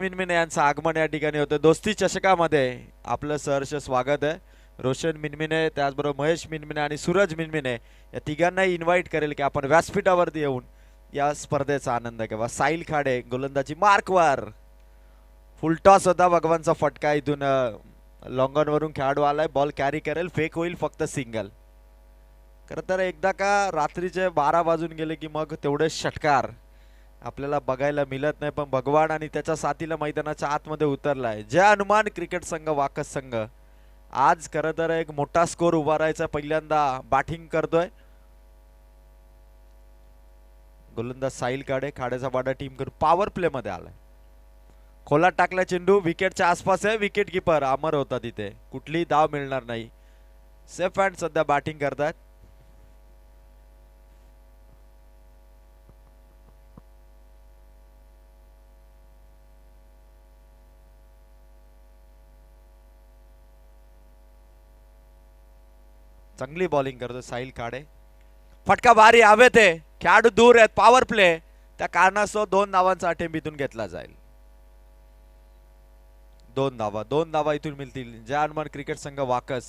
मिनमिने यांचं आगमन या ठिकाणी होतं. दोस्ती चषकामध्ये. आपलं सहर्ष स्वागत आहे. रोशन मिनमिने त्याचबरोबर महेश मिनमिने आणि सूरज मिनमिने या तिघांनाही इन्व्हाइट करेल की आपण व्यासपीठावरती येऊन या स्पर्धेचा आनंद घ्यावा. साईल खाडे गोलंदाजी मार्कवर. फुलटॉस होता भगवानचा फटका इथून लॉंगॉनवरून खेळाडू आलाय. बॉल कॅरी करेल. फेक होईल फक्त सिंगल खरं तर एकदा का रात्रीचे बारा वाजून गेले की मग तेवढे षटकार. आपल्याला बघायला मिळत नाही पण भगवान आणि त्याच्या साथीला मैदानाच्या आतमध्ये उतरलाय जय हनुमान क्रिकेट संघ वाकस संघ. आज खरं तर एक मोठा स्कोर उभारायचा पहिल्यांदा बॅटिंग करतोय. गोलंदाज साहिल काडे खाडेचा बाडा टीम करून पॉवर प्ले मध्ये आलाय. खोलात टाकला चेंडू विकेटच्या आसपास आहे विकेट किपर अमर होता तिथे. कुठलीही धाव मिळणार नाही. सेफ हँड सध्या बॅटिंग करतात चांगली बॉलिंग करतो साहिल काडे. फटका भारी हवेत ते खेळाडू दूर आहेत पॉवर प्ले त्या कारणास्तव दोन धावांचा अटेम्प इथून घेतला जाईल. दोन धावा दोन धावा इथून मिळतील. जय हनुमान क्रिकेट संघ वाकस.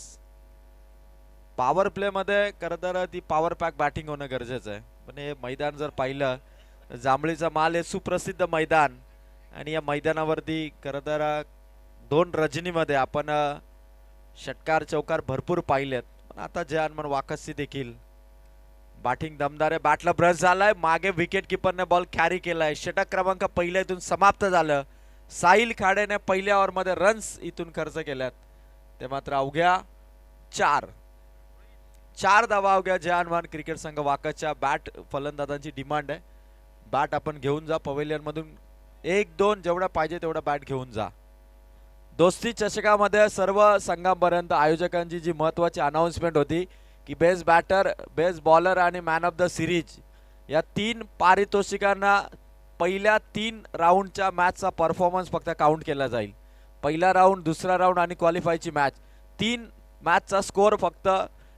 पॉवर प्ले मध्ये खरं तर ती पॉवर पॅक बॅटिंग होणं गरजेचं आहे. पण हे मैदान जर पाहिलं जांभळीचा माल हे सुप्रसिद्ध मैदान. आणि या मैदानावरती खरं तर दोन रजनीमध्ये आपण षटकार चौकार भरपूर पाहिलेत. पण आता जयानमन वाकसी देखील. बॅटिंग दमदार आहे. बॅटला ब्रश झालाय. मागे विकेट किपरने बॉल कॅरी केलाय. षटक क्रमांक पहिल्या इथून समाप्त झालं. साहिल खाडेने पहिल्या ओव्हरमध्ये रन्स इथून खर्च केल्यात. ते मात्र अवघ्या चार. चार धावा अवघ्या जय क्रिकेट संघ वाकसच्या बॅट फलंदाजांची डिमांड आहे. बॅट आपण घेऊन जा. पवेलियन मधून एक दोन जेवढा पाहिजे तेवढा बॅट घेऊन जा. दोस्ती चषकामध्ये सर्व संघांपर्यंत आयोजकांची जी महत्वाची अनाऊन्समेंट होती की बेस्ट बॅटर बेस्ट बॉलर आणि मॅन ऑफ द सिरीज या तीन पारितोषिकांना पहिल्या तीन राऊंडच्या मॅचचा परफॉर्मन्स फक्त काउंट केला जाईल. पहिला राऊंड दुसरा राऊंड आणि क्वालिफायची मॅच तीन मॅचचा स्कोअर फक्त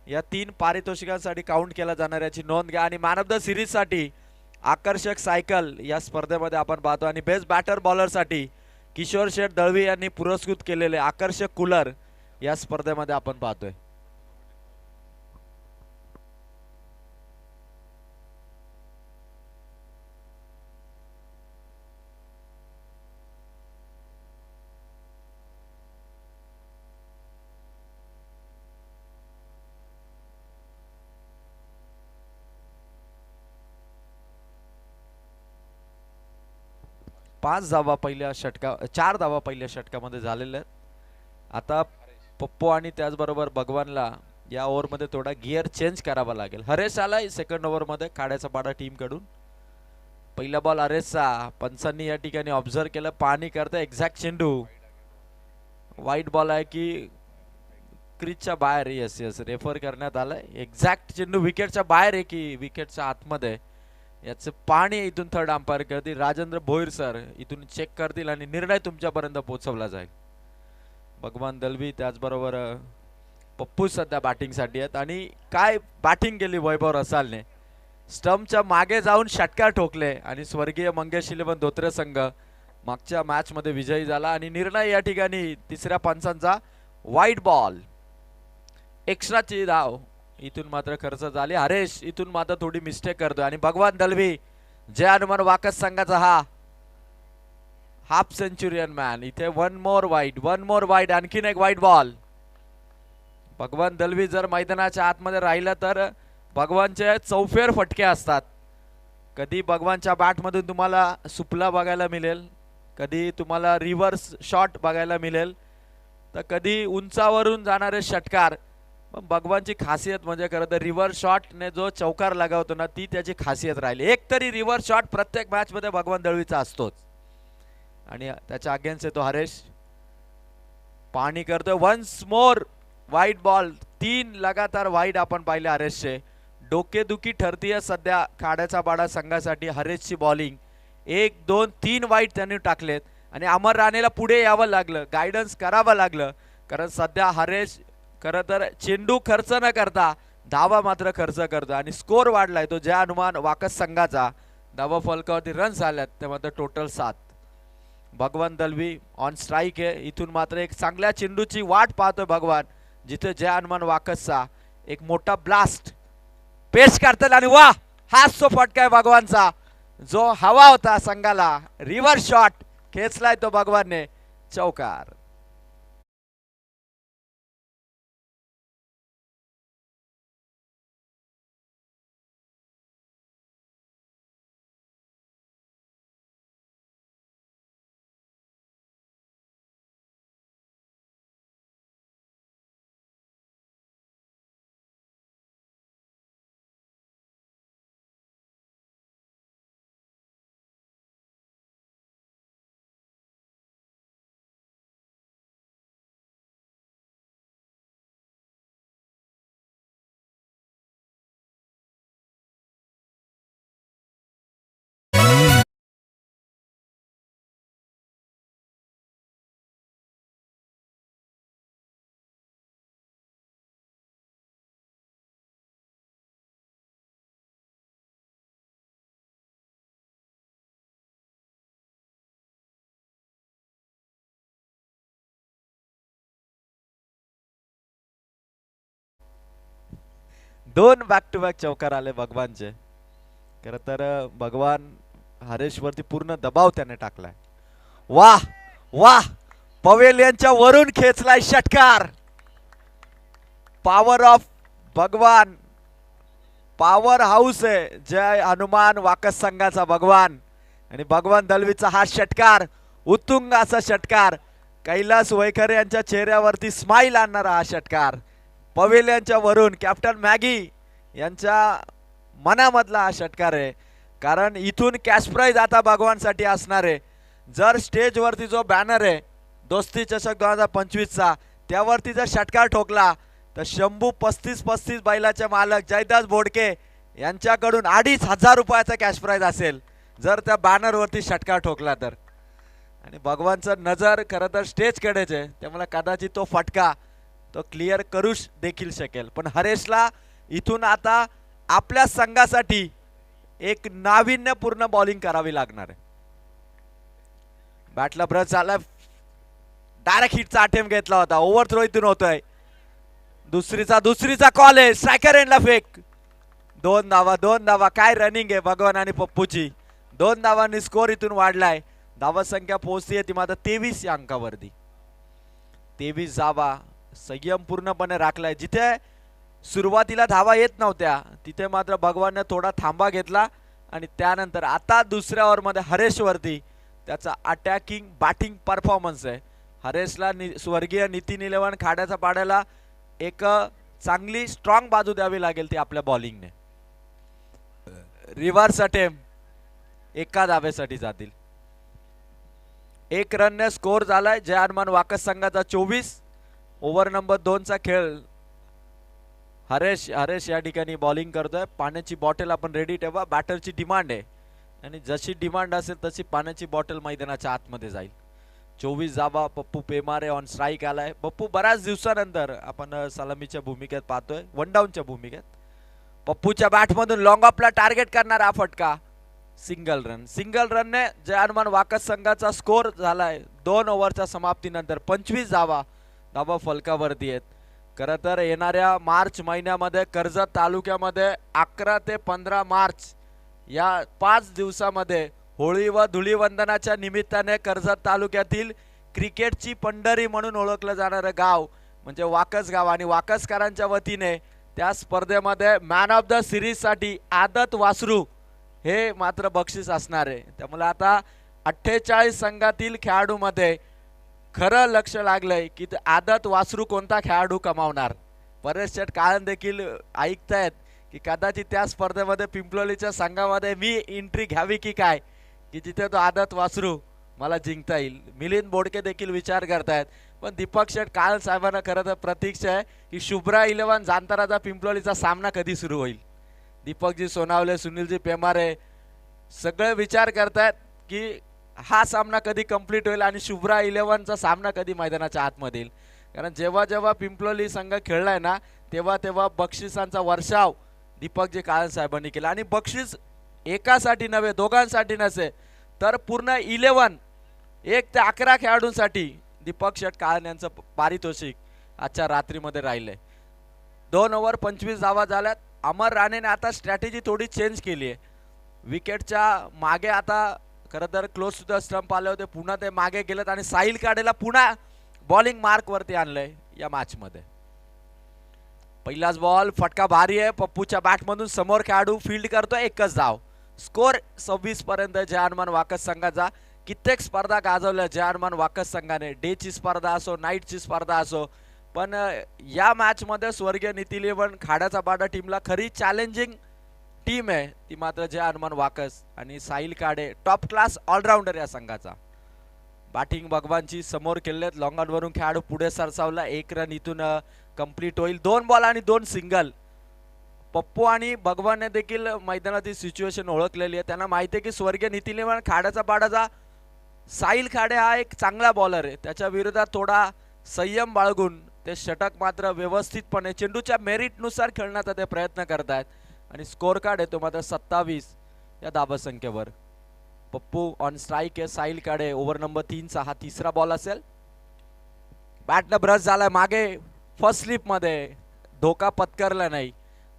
या तीन पारितोषिकांसाठी काउंट केला जाणार याची नोंद घ्या. आणि मॅन ऑफ द सिरीजसाठी आकर्षक सायकल या स्पर्धेमध्ये आपण पाहतो. आणि बेस्ट बॅटर बॉलरसाठी किशोर शेठ दळवी यांनी पुरस्कृत केलेले आकर्षक कूलर या स्पर्धेमध्ये आपण पाहतोय. पाच धावा पहिल्या षटका चार धावा पहिल्या षटकामध्ये झालेल्या आहेत. आता पप्पू आणि त्याचबरोबर भगवानला या ओव्हरमध्ये थोडा गिअर चेंज करावा लागेल. हरेश आलाय सेकंड ओव्हरमध्ये काढायचा पाडा टीमकडून पहिला बॉल हरेशचा पंचांनी या ठिकाणी ऑब्झर्व केलं. पाणी करतं एक्झॅक्ट चेंडू वाईट बॉल आहे की क्रीजच्या बाहेर येस येस रेफर करण्यात आलाय. एक्झॅक्ट चेंडू विकेटच्या बाहेर आहे की विकेटच्या आतमध्ये. याचं पाणी इथून थर्ड अंपायर करतील. राजेंद्र भोईर सर इथून चेक करतील आणि निर्णय तुमच्यापर्यंत पोहोचवला जाईल. भगवान दलवी त्याचबरोबर पप्पू सध्या बॅटिंगसाठी आहेत. आणि काय बॅटिंग केली वैभव रसालने? स्टम्पच्या मागे जाऊन षटकार ठोकले आणि स्वर्गीय मंगेश इलेवन धोत्रे संघ मागच्या मॅचमध्ये विजयी झाला आणि निर्णय या ठिकाणी तिसऱ्या पंचांचा वाईट बॉल एक्स्ट्राची धाव. इथून मात्र खर्च झाली. हरेश इथून मात्र थोडी मिस्टेक करतोय. आणि भगवान दलवी जय हनुमान वाकस संघाचा हा. हाफ सेंचुरियन मॅन इथे one more wide one more वाईट आणखीन एक वाईट बॉल भगवान दलवी जर मैदानाच्या आतमध्ये राहिलं तर भगवानचे चौफेर फटके असतात. कधी भगवानच्या बॅटमधून तुम्हाला सुपला बघायला मिळेल. कधी तुम्हाला रिव्हर्स शॉट बघायला मिळेल. तर कधी उंचावरून जाणारे षटकार भगवानची खासियत म्हणजे खरं तर रिव्हर्स शॉटने जो चौकार लगावतो ना ती त्याची खासियत राहिली. एक तरी रिव्हर्स शॉट प्रत्येक मॅचमध्ये भगवान दळवीचा असतोच. आणि त्याच्या अगेन्स्ट येतो हरेश. पाणी करतोय. वन्स मोर वाईट बॉल तीन लगातार वाईट आपण पाहिले हरेशचे. डोकेदुखी ठरतीय सध्या खाड्याचा बाडा संघासाठी हरेशची बॉलिंग एक दोन तीन वाईट त्यांनी टाकलेत. आणि अमर राणेला पुढे यावं लागलं. गायडन्स करावं लागलं. कारण सध्या हरेश खरं तर चेंडू खर्च न करता धावा मात्र खर्च करतो. आणि स्कोर वाढलाय तो ज्या अनुमान वाकस संघाचा. धावा फलकावरती रन्स आल्यात ते मात्र टोटल सात. भगवान दलवी ऑन स्ट्राईक आहे. इथून मात्र एक चांगल्या चेंडूची वाट पाहतोय भगवान जिथे जय हनुमान वाकसचा एक मोठा ब्लास्ट पेश करतात. आणि वा हाच तो फटका आहे भगवानचा. जो हवा होता संघाला रिव्हर्स शॉट खेचलाय तो भगवानने. चौकार. दोन बॅक टू बॅक चौकार आले भगवानचे. खर तर भगवान हरेशवरती पूर्ण दबाव त्याने टाकलाय. वाह वाह! यांच्या वरून खेचलाय षटकार. Power of Bhagwan. Power house आहे. जय हनुमान वाकस संघाचा भगवान. आणि भगवान दलवीचा हा षटकार उत्तुंग असा षटकार. कैलास वैखर यांच्या चेहऱ्यावरती स्माईल आणणारा हा षटकार. पवेलियनच्या वरून कॅप्टन मॅगी यांच्या मनामधला हा षटकार आहे. कारण इथून कॅश प्राईज आता भगवानसाठी असणार आहे. जर स्टेजवरती जो बॅनर आहे दोस्ती चषक दोन हजार पंचवीसचा त्यावरती जर षटकार ठोकला तर शंभू पस्तीस पस्तीस बैलाचे मालक जयदास बोडके यांच्याकडून अडीच हजार रुपयाचा कॅश प्राईज असेल जर त्या बॅनरवरती षटकार ठोकला तर. आणि भगवानचं नजर खरं तर स्टेजकडेच आहे. त्यामुळे कदाचित तो फटका तो क्लिअर करूच देखील शकेल. पण हरेशला इथून आता आपल्या संघासाठी एक नाविन्यपूर्ण बॉलिंग करावी लागणार आहे. बॅटला ब्रश झाला. डायरेक्ट हिटचा अटेम्प घेतला होता. ओव्हर थ्रो इथून होतोय. दुसरीचा दुसरीचा कॉल आहे. स्ट्रायकर एंडला फेक दोन धावा दोन धावा. काय रनिंग आहे भगवान आणि पप्पूची. दोन धावांनी स्कोर इथून वाढलाय. धावा संख्या पोहोचतीये ती मात्र तेवीस या अंकावरती. तेवीस धावा. संयम पूर्णपणे राखलाय. जिथे सुरुवातीला धावा येत नव्हत्या तिथे मात्र भगवानने थोडा थांबा घेतला आणि त्यानंतर आता दुसऱ्या ओव्हरमध्ये हरेशवरती त्याचा अटॅकिंग बॅटिंग परफॉर्मन्स आहे. हरेशला नि स्वर्गीय नितीन इलेव्हन खाड्याचा पाड्याला एक चांगली स्ट्रॉंग बाजू द्यावी लागेल ती आपल्या बॉलिंगने रिव्हर्स अटेम एका धाब्यासाठी जातील. एक रनने स्कोर झालाय. जय हनुमान वाकस संघाचा चोवीस ओव्हर नंबर दोनचा खेळ. हरेश हरेश या ठिकाणी बॉलिंग करतोय. पाण्याची बॉटल आपण रेडी ठेवा. बॅटरची डिमांड आहे. आणि जशी डिमांड असेल तशी पाण्याची बॉटल मैदानाच्या आतमध्ये जाईल. चोवीस जावा पप्पू पेमारे ऑन स्ट्राईक आलाय. पप्पू बऱ्याच दिवसानंतर आपण सलामीच्या भूमिकेत पाहतोय. वन डाऊनच्या भूमिकेत. पप्पूच्या बॅटमधून लॉंग ऑफला टार्गेट करणारा आफटका फटका. सिंगल रन सिंगल रनने जय हनुमान वाकस संघाचा स्कोर झालाय. दोन ओव्हरच्या समाप्तीनंतर पंचवीस जावा. धावा फलकावरती आहेत. खरं तर येणाऱ्या मार्च महिन्यामध्ये कर्जत तालुक्यामध्ये अकरा ते पंधरा मार्च या पाच दिवसामध्ये होळी व धुळीवंदनाच्या निमित्ताने कर्जत तालुक्यातील क्रिकेटची पंढरी म्हणून ओळखलं जाणारं गाव म्हणजे वाकस गाव. आणि वाकसकरांच्या वतीने त्या स्पर्धेमध्ये मॅन ऑफ द सिरीजसाठी आदत वासरू हे मात्र बक्षीस असणार आहे. त्यामुळे आता अठ्ठेचाळीस संघातील खेळाडूमध्ये खरं लक्ष लागलंय की ते आदत वासरू कोणता खेळाडू कमावणार? बरेच शेट काळन देखील ऐकतायत की कदाचित त्या स्पर्धेमध्ये पिंपलोलीच्या संघामध्ये मी एंट्री घ्यावी की काय? की जिथे तो आदत वासरू मला जिंकता येईल. मिलिंद बोडके देखील विचार करतायत. पण दीपक शेठ काल साहेबांना खरं तर प्रतीक्षा आहे की शुभ्रा इलेव्हन जाणताराचा पिंपलोलीचा सामना कधी सुरू होईल? दीपकजी सोनावले सुनीलजी पेमारे सगळे विचार करतायत की हा सामना कधी कंप्लीट होईल आणि शुभ्रा इलेव्हनचा सामना कधी मैदानाच्या आतमध्ये येईल कारण जेव्हा जेव्हा पिंपलोली संघ खेळलाय ना तेव्हा तेव्हा बक्षिसांचा वर्षाव दीपकजी काळन साहेबांनी केला. आणि बक्षीस एकासाठी नव्हे दोघांसाठी नसे तर पूर्ण इलेव्हन एक ते अकरा खेळाडूंसाठी दीपक शेट काळन यांचं पारितोषिक आजच्या रात्रीमध्ये राहिलंय. दोन ओव्हर पंचवीस धावा झाल्यात. अमर राणेने आता स्ट्रॅटेजी थोडी चेंज केली आहे विकेटच्या मागे आता खरं तर क्लोज सुद्धा स्टंप आले होते. पुन्हा ते मागे गेलेत आणि साहिल काडेला पुन्हा बॉलिंग मार्क वरती आणलंय या मॅच मध्ये. पहिलाच बॉल फटका भारी आहे. पप्पूच्या बॅटमधून समोर खेळाडू फील्ड करतोय एकच धाव. स्कोर सव्वीस पर्यंत जय वाकस संघाचा. कित्येक स्पर्धा गाजवल्या जय वाकस संघाने. डेची स्पर्धा असो नाईटची स्पर्धा असो. पण या मॅच मध्ये स्वर्गीय निती पण खाड्याचा बाडा टीमला खरी चॅलेंजिंग टीम आहे ती मात्र जय हनुमान वाकस आणि साहिल काडे टॉप क्लास ऑलराऊंडर या संघाचा. बॅटिंग भगवानची समोर केलेत लॉंगॉनवरून खेळाडू पुढे सरसावला एक रन इथून कंप्लीट होईल. दोन बॉल आणि दोन सिंगल पप्पू आणि भगवानने देखील मैदानातील सिच्युएशन ओळखलेली आहे. त्यांना माहिती आहे की स्वर्गीय नितीलेवन खाड्याचा पाडाचा साहिल खाडे हा एक चांगला बॉलर आहे. त्याच्या विरोधात थोडा संयम बाळगून ते षटक मात्र व्यवस्थितपणे चेंडूच्या मेरिटनुसार खेळण्याचा ते प्रयत्न करत आहेत आणि स्कोअर कार्ड येतो मात्र सत्तावीस या धाबसंख्येवर पप्पू ऑन स्ट्राईक आहे साईल काडे ओव्हर नंबर तीनचा हा तिसरा बॉल असेल. बॅटनं ब्रश झालाय मागे फर्स्ट स्लिपमध्ये धोका पत्करला नाही.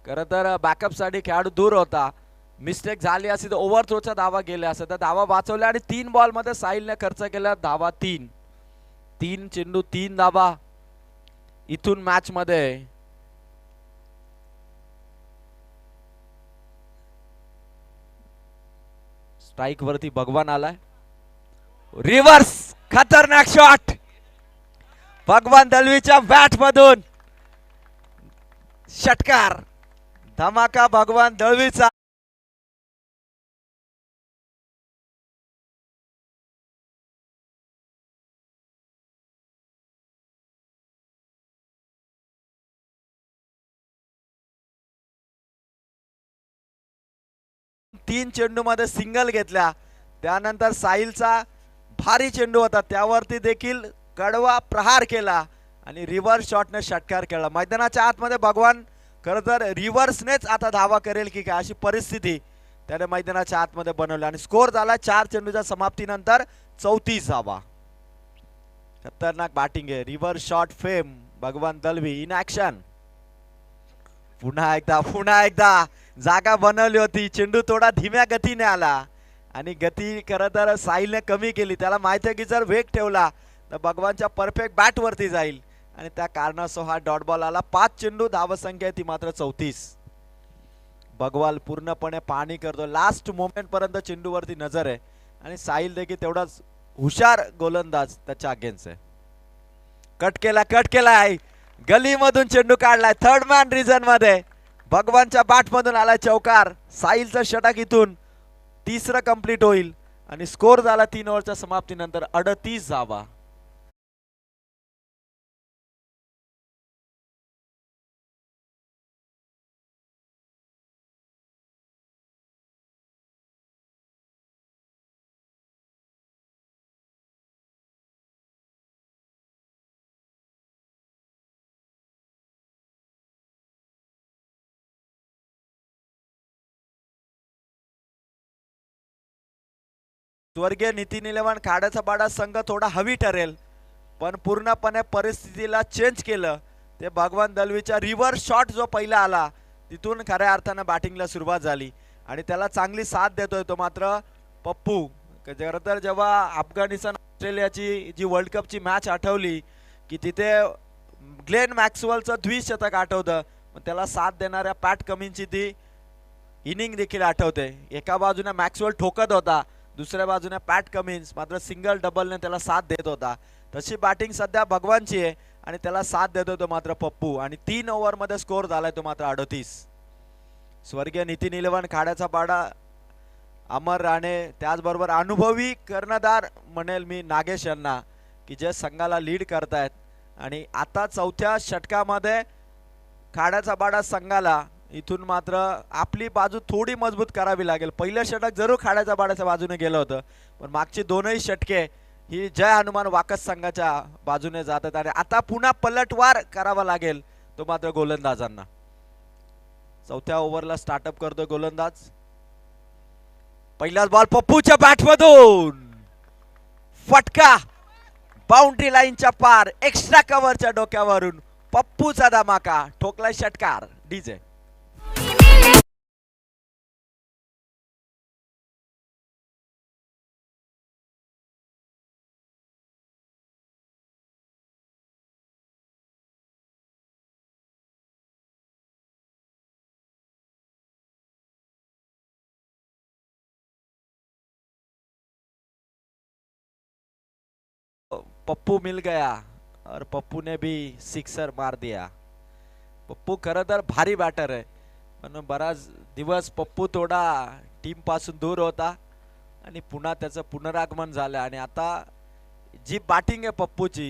खरं तर बॅकअपसाठी खेळाडू दूर होता. मिस्टेक झाली असेल तर ओव्हर थ्रोचा धावा गेला असेल तर धावा वाचवल्या आणि तीन बॉलमध्ये साईलने साहिलने खर्च केला धावा तीन. तीन चेंडू तीन धावा इथून मॅचमध्ये स्ट्राईक वरती भगवान आलाय. रिव्हर्स खतरनाक शॉट भगवान दलवीच्या बॅट मधून. षटकार. धमाका भगवान दळवीचा. तीन चेंडूमध्ये सिंगल घेतल्या. त्यानंतर साहिलचा भारी चेंडू होता. त्यावरती देखील कडवा प्रहार केला आणि रिव्हर्स शॉटने षटकार केला. मैदानाच्या आतमध्ये भगवान खरं तर रिव्हर्सनेच आता धावा करेल की काय अशी परिस्थिती त्याने मैदानाच्या आतमध्ये बनवली. आणि स्कोर झाला चार चेंडूच्या समाप्तीनंतर चौतीस धावा खतरनाक बॅटिंग आहे. रिव्हर्स शॉट फेम भगवान दलवी इन ऍक्शन पुन्हा एकदा पुन्हा एकदा. जागा बनवली होती. चेंडू थोडा धीम्या गतीने आला. आणि गती खरं तर साहिलने कमी केली. त्याला माहिती आहे की जर वेग ठेवला तर भगवानच्या परफेक्ट बॅटवरती जाईल. आणि त्या कारणासह हा डॉट बॉल आला. पाच चेंडू धावसंख्या आहे ती मात्र चौतीस. भगवाल पूर्णपणे पाणी करतो. लास्ट मोमेंट पर्यंत चेंडूवरती नजर आहे. आणि साहिल देखील तेवढाच हुशार गोलंदाज त्याच्या अगेन्स्ट आहे. कट केला कट केला आहे गलीमधून चेंडू काढलाय. Third man रिझनमध्ये. भगवानच्या बाटमधून आला चौकार. साहिलचं षटक इथून तिसरं कंप्लीट होईल. आणि स्कोर झाला तीन ओव्हरच्या समाप्तीनंतर अडतीस जावा. स्वर्गीय नितीन निलेवान खाड्याचा बाडा संघ थोडा हवी ठरेल. पण पूर्णपणे परिस्थितीला चेंज केलं ते भगवान दलवीच्या रिव्हर्स शॉट जो पहिला आला तिथून खऱ्या अर्थानं बॅटिंगला सुरुवात झाली. आणि त्याला चांगली साथ देतोय तो मात्र पप्पू. खरं तर जेव्हा अफगाणिस्तान ऑस्ट्रेलियाची जी वर्ल्ड कपची मॅच आठवली की तिथे ग्लेन मॅक्सवेलचं द्विशतक आठवतं पण त्याला साथ देणाऱ्या पॅट कमींची ती इनिंग देखील आठवते. एका बाजूने मॅक्सवेल ठोकत होता दुसऱ्या बाजूने पॅट कमिन्स मात्र सिंगल डबलने त्याला साथ देत होता. तशी बॅटिंग सध्या भगवानची आहे आणि त्याला साथ देतो तो मात्र पप्पू. आणि तीन ओव्हरमध्ये स्कोर झालाय तो मात्र अडतीस. स्वर्गीय नितीन इलेव्हन खाड्याचा पाडा. अमर राणे त्याचबरोबर अनुभवी कर्णधार म्हणेल मी नागेश यांना की जे संघाला लीड करतायत. आणि आता चौथ्या षटकामध्ये खाड्याचा बाडा संघाला इथून मात्र आपली बाजू थोडी मजबूत करावी लागेल. पहिलं षटक जरूर खाड्याच्या बाड्याच्या बाजूने गेलं होतं. पण मागची दोनही षटके ही जय हनुमान वाकस संघाच्या बाजूने जातात आणि आता पुन्हा पलटवार करावा लागेल तो मात्र गोलंदाजांना. चौथ्या ओव्हरला स्टार्टअप करतो गोलंदाज. पहिलाच बॉल पप्पूच्या बॅटमधून फटका. बाउंड्री लाईनच्या पार. एक्स्ट्रा कव्हरच्या डोक्यावरून पप्पूचा धमाका. ठोकला षटकार. डीजे पप्पू मिल गया और पप्पू ने भी सिक्सर मार दिया। पप्पू खरं तर भारी बॅटर आहे. पण बराच दिवस पप्पू थोडा टीमपासून दूर होता आणि पुन्हा त्याचं पुनरागमन झालं आणि आता जी बॅटिंग आहे पप्पूची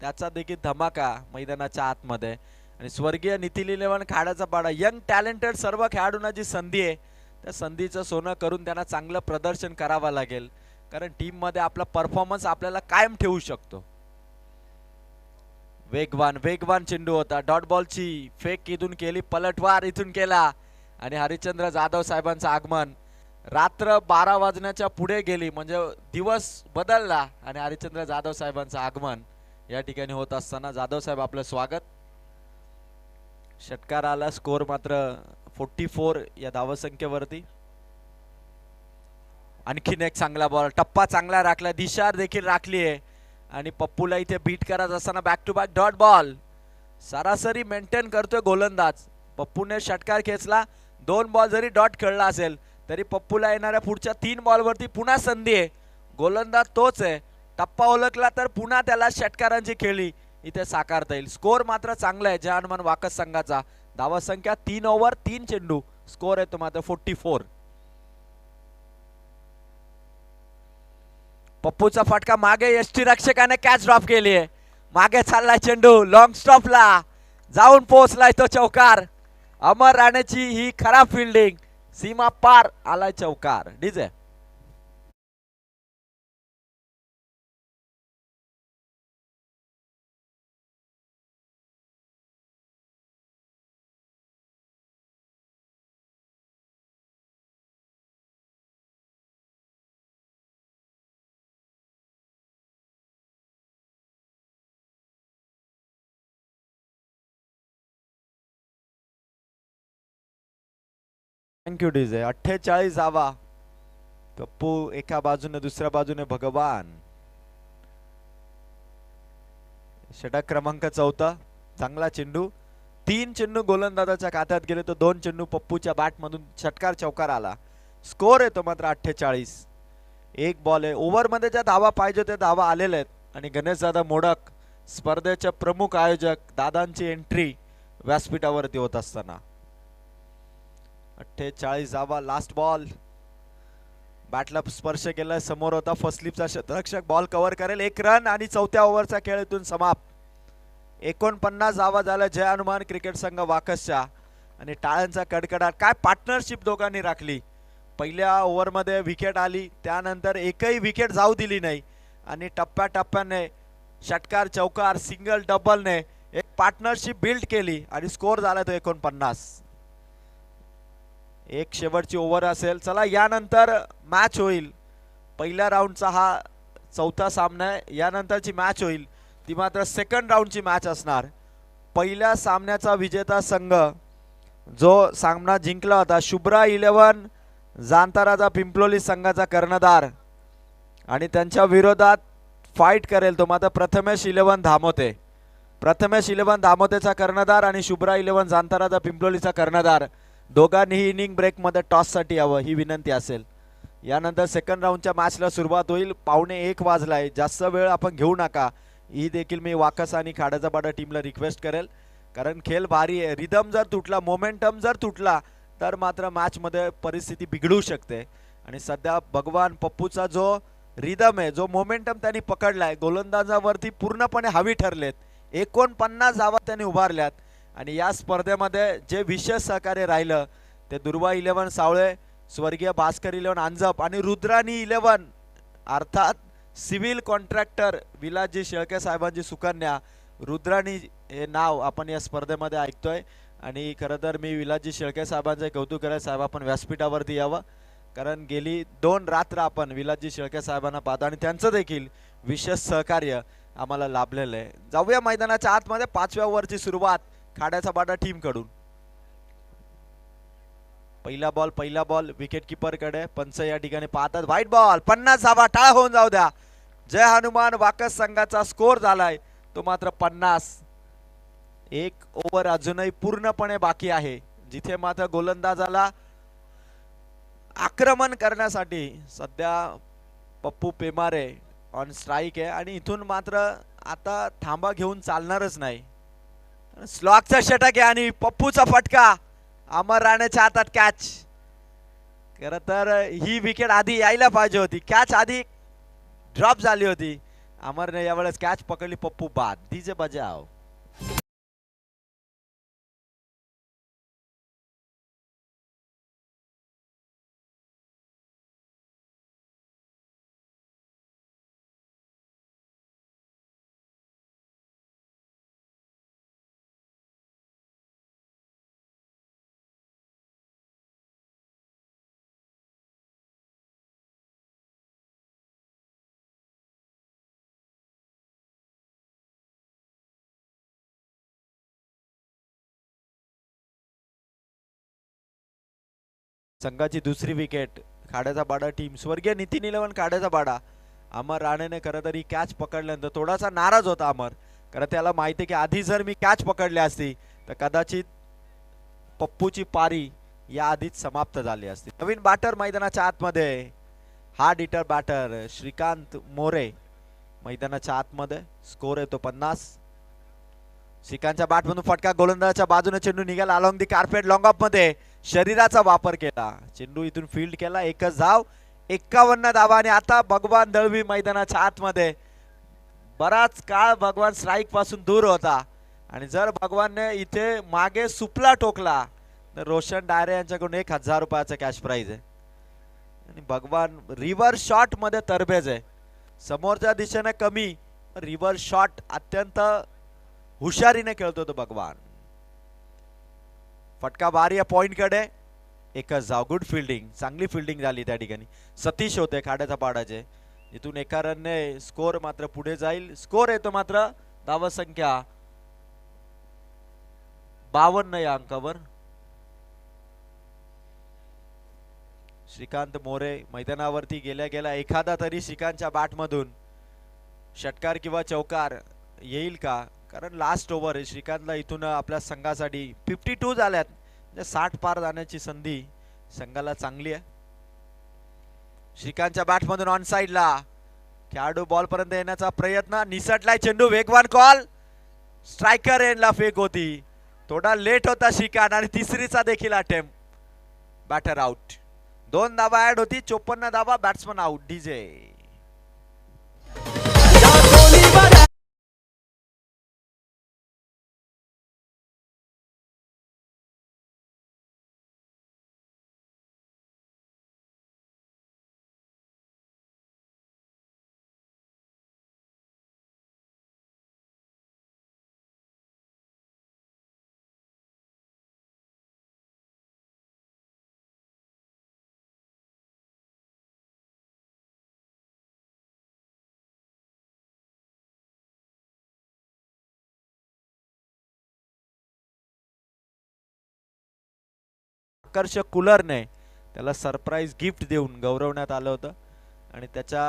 त्याचा देखील धमाका मैदानाच्या आतमध्ये. आणि स्वर्गीय नितीन इलेव्हन खेळाचा पाडा. यंग टॅलेंटेड सर्व खेळाडूंना जी संधी आहे त्या संधीचं सोनं करून त्यांना चांगलं प्रदर्शन करावं लागेल. कारण टीममध्ये आपला परफॉर्मन्स आपल्याला कायम ठेवू शकतो. वेगवान वेगवान चेंडू होता. डॉट बॉलची फेक इथून केली पलटवार इथून केला. आणि हरिश्चंद्र जाधव साहेबांचं आगमन. रात्र बारा वाजण्याच्या पुढे गेली म्हणजे दिवस बदलला आणि हरिश्चंद्र जाधव साहेबांचं आगमन या ठिकाणी होत असताना जाधव साहेब आपलं स्वागत. षटकार आला स्कोर मात्र फोर्टी फोर या धावसंख्येवरती. आणखीन एक चांगला बॉल टप्पा चांगला राखला. दिशा देखील राखली आहे. आणि पप्पूला इथे बीट करत असताना back to back dot ball सरासरी मेंटेन करतोय गोलंदाज. पप्पूने षटकार खेचला. दोन बॉल जरी डॉट खेळला असेल तरी पप्पूला येणाऱ्या पुढच्या तीन बॉलवरती पुन्हा संधी आहे. गोलंदाज तोच आहे. टप्पा ओळखला तर पुन्हा त्याला षटकारांची खेळी इथे साकारता येईल. स्कोर मात्र चांगला आहे. जय हनुमान वाकस संघाचा. धावा संख्या तीन ओव्हर तीन चेंडू. स्कोर आहे तो मात्र फोर्टी फोर पप्पूचा फटका मागे यष्टी रक्षकाने कॅच ड्रॉप केली आहे. मागे चाललाय चेंडू लॉंग स्टॉपला जाऊन पोहोचलाय तो चौकार. अमर राणेची ही खराब फिल्डिंग सीमा पार आलाय चौकार. डीजे. थँक्यू डीजे अठ्ठेचाळीस आवा. गप्पू एका बाजूने दुसऱ्या बाजूने भगवान. षटक क्रमांक चौथा. चांगला चेंडू. तीन चेंडू गोलंदाजाच्या खात्यात गेले तर दोन चेंडू पप्पूच्या बॅट मधून षटकार चौकार आला. स्कोर येतो मात्र अठ्ठेचाळीस. एक बॉल आहे. ओव्हरमध्ये ज्या धावा पाहिजे त्या धावा आलेल्या आहेत. आणि गणेश दादा मोडक स्पर्धेचे प्रमुख आयोजक दादांची एंट्री व्यासपीठावरती होत असताना. अठ्ठेचाळीस जावा लास्ट बॉल बॅटला स्पर्श केलाय समोर होता फर्स्ट स्लिपचा शतरक्षक बॉल कव्हर करेल एक रन आणि चौथ्या ओव्हरचा खेळ इथून समाप्त. एकोणपन्नास जावा झाला जय हनुमान क्रिकेट संघ वाकसच्या. आणि टाळ्यांचा कडकडाट. काय पार्टनरशिप दोघांनी राखली? पहिल्या ओव्हरमध्ये विकेट आली त्यानंतर एकही विकेट जाऊ दिली नाही. आणि टप्प्याटप्प्याने षटकार चौकार सिंगल डबलने एक पार्टनरशिप बिल्ड केली आणि स्कोअर झाला तो एकोणपन्नास. एक शेवटची ओव्हर असेल. चला यानंतर मॅच होईल. पहिल्या राऊंडचा हा चौथा सामना आहे. यानंतरची मॅच होईल. ती मात्र सेकंड राऊंडची मॅच असणार. पहिल्या सामन्याचा विजेता संघ जो सामना जिंकला होता शुभ्रा इलेव्हन जांताराचा पिंपलोली संघाचा कर्णधार. आणि त्यांच्या विरोधात फाईट करेल तो मात्र प्रथमेश इलेव्हन धामोते. प्रथमेश इलेव्हन धामोतेचा कर्णधार आणि शुभ्रा इलेव्हन जांताराचा पिंपलोलीचा कर्णधार. दोघांनीही इनिंग ब्रेकमध्ये टॉससाठी यावं ही विनंती असेल. यानंतर सेकंड राऊंडच्या मॅचला सुरुवात होईल. पावणे एक वाजला आहे जास्त वेळ आपण घेऊ नका. ही देखील मी वाकस आणि खाडाचापाडा टीमला रिक्वेस्ट करेल. कारण खेळ भारी आहे. रिदम जर तुटला मोमेंटम जर तुटला तर मात्र मॅचमध्ये परिस्थिती बिघडू शकते. आणि सध्या भगवान पप्पूचा जो रिदम आहे जो मोमेंटम त्यांनी आहे गोलंदाजावरती पूर्णपणे हवी ठरलेत. एकोणपन्नास धावा त्यांनी उभारल्यात. आणि या स्पर्धेमध्ये जे विशेष सहकार्य राहिलं ते दुर्वा इलेव्हन सावळे स्वर्गीय भास्कर इलेव्हन अंजप आणि रुद्रानी इलेव्हन अर्थात सिव्हिल कॉन्ट्रॅक्टर विलाजी शेळके साहेबांची सुकन्या रुद्राणी हे नाव आपण या स्पर्धेमध्ये ऐकतोय. आणि खरं तर मी विलाजी शेळके साहेबांचं कौतुक करायला साहेब आपण व्यासपीठावरती यावं. कारण गेली दोन रात्र आपण विलाजी शेळके साहेबांना पाहतो आणि त्यांचं देखील विशेष सहकार्य आम्हाला लाभलेलं आहे. जाऊया मैदानाच्या आतमध्ये पाचव्या ओव्हरची सुरुवात. खाड्याचा बाडा टीमकडून. पहिला बॉल पहिला बॉल विकेट किपरकडे. पंच या ठिकाणी पाहतात. व्हाईट बॉल पन्नास धावा टाळा होऊन जाऊ द्या. जय हनुमान वाकस संघाचा स्कोर झालाय. तो मात्र पन्नास. एक ओव्हर अजूनही पूर्णपणे बाकी आहे. जिथे मात्र गोलंदाजाला आक्रमण करण्यासाठी सध्या पप्पू पेमारे ऑन स्ट्राईक आहे. आणि इथून मात्र आता थांबा घेऊन चालणारच नाही. स्लॉकचा षटक आहे आणि पप्पूचा फटका. अमर राणेच्या हातात कॅच खर तर ही विकेट आधी यायला पाहिजे होती. कॅच आधी ड्रॉप झाली होती. अमरने यावेळेस कॅच पकडली पप्पू बाद. दिजे बजाव. संघाची दुसरी विकेट खाड्याचा बाडा टीम स्वर्गीय नितीन इलेव्हन खाड्याचा बाडा. अमर राणेने खरं तर ही कॅच पकडल्यानंतर थोडासा नाराज होता अमर. कारण त्याला माहिती की आधी जर मी कॅच पकडली असती तर कदाचित पप्पूची पारी या आधीच समाप्त झाली असती. नवीन बॅटर मैदानाच्या आतमध्ये. Hard hitter batter Shrikant More. मैदानाच्या आतमध्ये स्कोर येतो पन्नास. श्रीकांतच्या बॅटमधून फटका गोलंदाजाच्या बाजूने चेंडू निघाला. अलॉंग दी कार्पेट लॉंग ऑफमध्ये. शरीराचा वापर केला. चेंडू इथून फील्ड केला. एकच धाव एक्कावन्न धावा आणि आता भगवान दळवी मैदानाच्या आतमध्ये. बराच काळ भगवान स्ट्राईकपासून दूर होता. आणि जर भगवानने इथे मागे सुपला टोकला तर रोशन डायरे यांच्याकडून एक हजार रुपयाचा कॅश प्राईज आहे. आणि भगवान रिव्हर शॉटमध्ये तरबेज आहे. समोरच्या दिशेने कमी रिव्हर शॉट अत्यंत हुशारीने खेळतो तो भगवान. फटका भारी या पॉईंटकडे एकच जाव गुड फिल्डिंग चांगली फिल्डिंग झाली त्या ठिकाणी. सतीश होते खाड्याचा पाडाचे. इथून एका रनने स्कोर मात्र पुढे जाईल. स्कोर येतो मात्र धाव संख्या बावन्न या अंकावर. श्रीकांत मोरे मैदानावरती गेल्या गेल्या एखादा तरी श्रीकांतच्या बॅटमधून षटकार किंवा चौकार येईल का? कारण लास्ट ओव्हर आहे. श्रीकांतला इथून आपल्या संघासाठी फिफ्टी टू झाल्यात. म्हणजे साठ पार जाण्याची संधी संघाला चांगली आहे. श्रीकांतच्या बॅटमधून ऑन साईडला खेळाडू बॉल पर्यंत येण्याचा प्रयत्न. निसटलाय चेंडू. वेगवान कॉल स्ट्रायकर एंडला फेक होती. थोडा लेट होता श्रीकांत आणि तिसरीचा देखील अटेम्प बॅटर आउट दोन धावा ऍड होती. चोपन्न धावा. बॅट्समन आउट डीजे आकर्षक कूलरने त्याला सरप्राईज गिफ्ट देऊन गौरवण्यात आलं होतं. आणि त्याच्या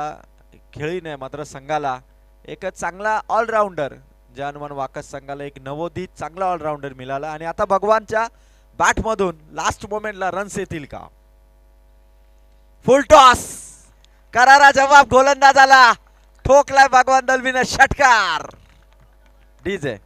खेळीने मात्र संघाला एक चांगला ऑलराऊंडर जानवन वाकस संघाला एक नवोदित चांगला ऑलराऊंडर मिळाला. आणि आता भगवानच्या बॅटमधून लास्ट मोमेंटला रन्स येतील का? फुल टॉस करारा जवाब गोलंदाजाला ठोकलाय भगवान दलवीनं. षटकार. डीजे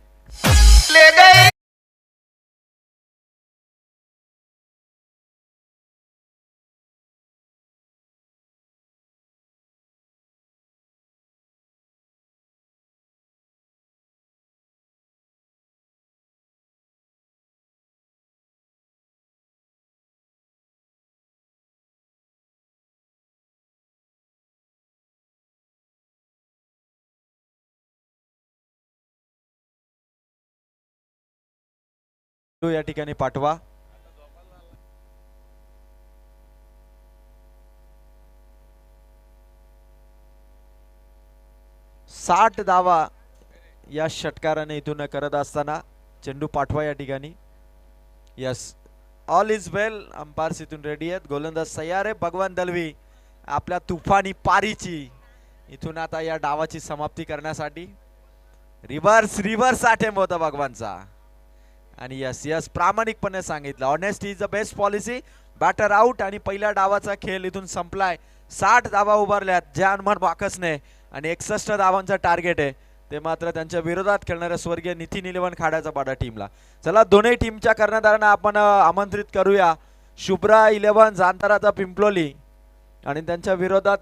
या ठिकाणी पाठवा. साठ धावा या षटकाराने इथून करत असताना चेंडू पाठवा या ठिकाणी. Yes all is well umpires इथून रेडी आहेत. गोलंदाज तयार आहे. भगवान दलवी आपल्या तुफानी पारीची इथून आता या डावाची समाप्ती करण्यासाठी. रिव्हर्स रिव्हर्स आठेंब होता भगवानचा. आणि यस यस प्रामाणिकपणे सांगितलं. Honest is the best policy batter out आणि पहिल्या डावाचा खेळ इथून संपलाय. साठ धावा उभारल्यात ज्या हनुमान बाकसने आणि एकसष्ट धावांचा टार्गेट आहे. ते मात्र त्यांच्या विरोधात खेळणाऱ्या स्वर्गीय नितीन इलेवन खाड्याचा पाडा टीमला. चला दोन्ही टीमच्या कर्णधारांना आपण आमंत्रित करूया. शुभ्रा इलेव्हन जांताराचा पिंपलोली. आणि त्यांच्या विरोधात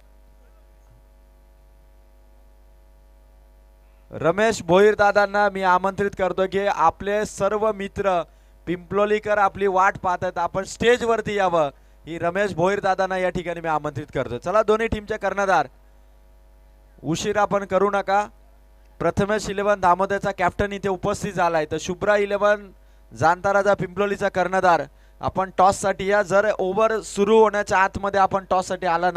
रमेश भोईर दादांना मी आमंत्रित करतो की आपले सर्व मित्र पिंपलोलीकर आपली वाट पाहत आहेत. आपण स्टेजवरती यावं. ही रमेश भोईर दादांना या ठिकाणी मी आमंत्रित करतो. चला दोन्ही टीमचे कर्णधार. उशिरा पण करू नका. प्रथमेश इलेव्हन दामोदरचा कॅप्टन इथे उपस्थित झालाय. तर शुभ्रा इलेव्हन जाणताराजा पिंपलोलीचा कर्णधार. आपण टॉससाठी या. जर ओव्हर सुरू होण्याच्या आतमध्ये आपण टॉससाठी आला